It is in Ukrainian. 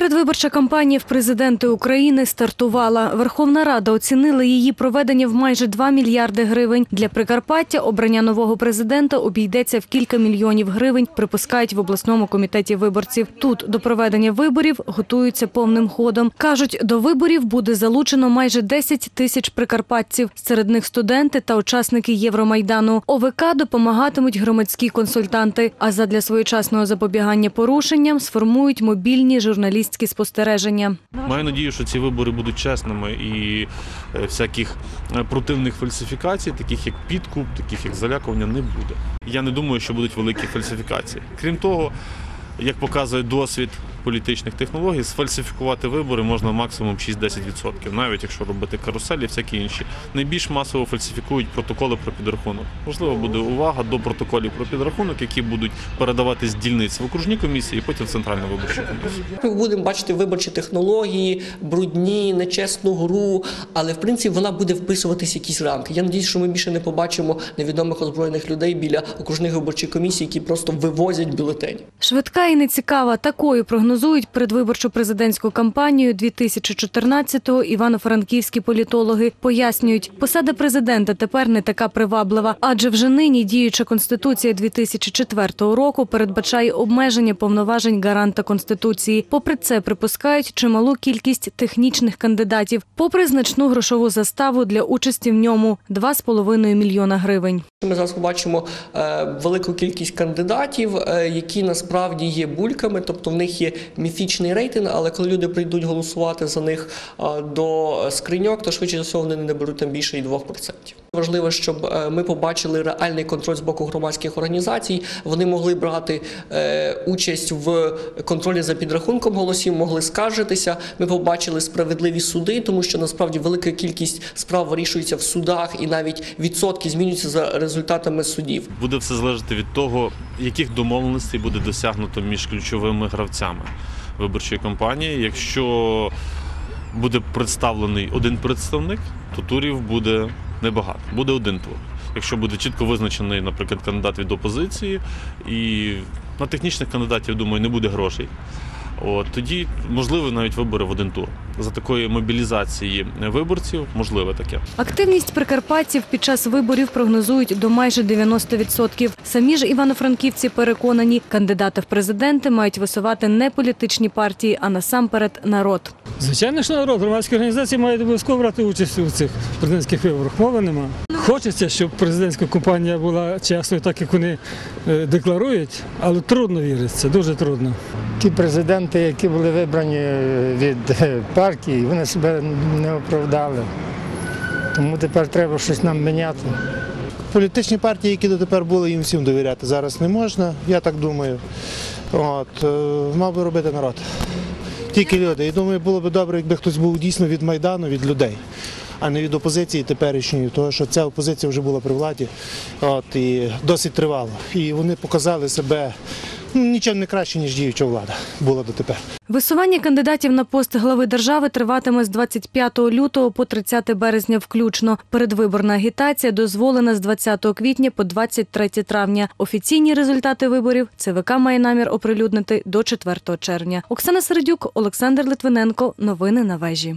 Передвиборча кампанія в президенти України стартувала. Верховна Рада оцінила її проведення в майже 2 мільярди гривень. Для Прикарпаття обрання нового президента обійдеться в кілька мільйонів гривень. Припускають в обласному комітеті виборців. Тут до проведення виборів готуються повним ходом. кажуть, до виборів буде залучено майже 10 тисяч прикарпатців. Серед них студенти та учасники Євромайдану. ОВК допомагатимуть громадські консультанти. А задля своєчасного запобігання порушенням сформують мобільні журналістські спостереження. Маю надію, що ці вибори будуть чесними і е, всяких е, противних фальсифікацій, таких як підкуп, таких як залякування, не буде. Я не думаю, що будуть великі фальсифікації. Крім того, як показує досвід політичних технологій, сфальсифікувати вибори можна максимум 6-10%, навіть якщо робити каруселі і всякі інші. Найбільш масово фальсифікують протоколи про підрахунок. Можливо, буде увага до протоколів про підрахунок, які будуть передавати з дільниць в окружні комісії і потім в центральну виборчу комісію. Ми будемо бачити виборчі технології, брудні, нечесну гру, але в принципі вона буде вписуватись в якісь рамки. Я надіюсь, що ми більше не побачимо невідомих озброєних людей біля окружних виборчих комісій, які просто вивозять бюлетені. Швидка і нецікава такою прогнозують передвиборчу президентську кампанію 2014-го івано-франківські політологи. Пояснюють, посада президента тепер не така приваблива, адже вже нині діюча конституція 2004 року передбачає обмеження повноважень гаранта конституції. Попри це, припускають чималу кількість технічних кандидатів, попри значну грошову заставу для участі в ньому 2,5 мільйона гривень. Ми зараз побачимо е, велику кількість кандидатів, е, які насправді є бульками, тобто в них є міфічний рейтинг, але коли люди прийдуть голосувати за них е, до скриньок, то швидше за всього вони не наберуть там більше і 2%. Важливо, щоб е, ми побачили реальний контроль з боку громадських організацій. Вони могли брати е, участь в контролі за підрахунком голосів, могли скаржитися. Ми побачили справедливі суди, тому що насправді велика кількість справ вирішується в судах, і навіть відсотки змінюються за результатами судів. Буде все залежати від того, яких домовленостей буде досягнуто між ключовими гравцями виборчої кампанії. Якщо буде представлений один представник, то турів буде небагато, буде один тур. Якщо буде чітко визначений, наприклад, кандидат від опозиції, і на технічних кандидатів, думаю, не буде грошей. От тоді можливо навіть вибори в один тур. За такої мобілізації виборців можливе таке. Активність прикарпатців під час виборів прогнозують до майже 90%. Самі ж івано-франківці переконані, кандидати в президенти мають висувати не політичні партії, а насамперед народ. Звичайно, що народ, громадські організації мають обов'язково брати участь у цих президентських виборах. Мови нема. Хочеться, щоб президентська кампанія була чесною, так як вони е, декларують, але трудно віриться, дуже трудно. Ті президенти, які були вибрані від е, партії, вони себе не оправдали. Тому тепер треба щось нам міняти. Політичні партії, які дотепер були, їм всім довіряти зараз не можна, я так думаю. От, е, мав би робити народ. Тільки люди. І думаю, було б добре, якби хтось був дійсно від Майдану, від людей, а не від опозиції теперішньої, тому що ця опозиція вже була при владі і досить тривало. І вони показали себе ну, нічим не краще, ніж діюча влада була дотепер. Висування кандидатів на пост глави держави триватиме з 25 лютого по 30 березня включно. Передвиборна агітація дозволена з 20 квітня по 23 травня. Офіційні результати виборів ЦВК має намір оприлюднити до 4 червня. Оксана Середюк, Олександр Литвиненко. Новини на вежі.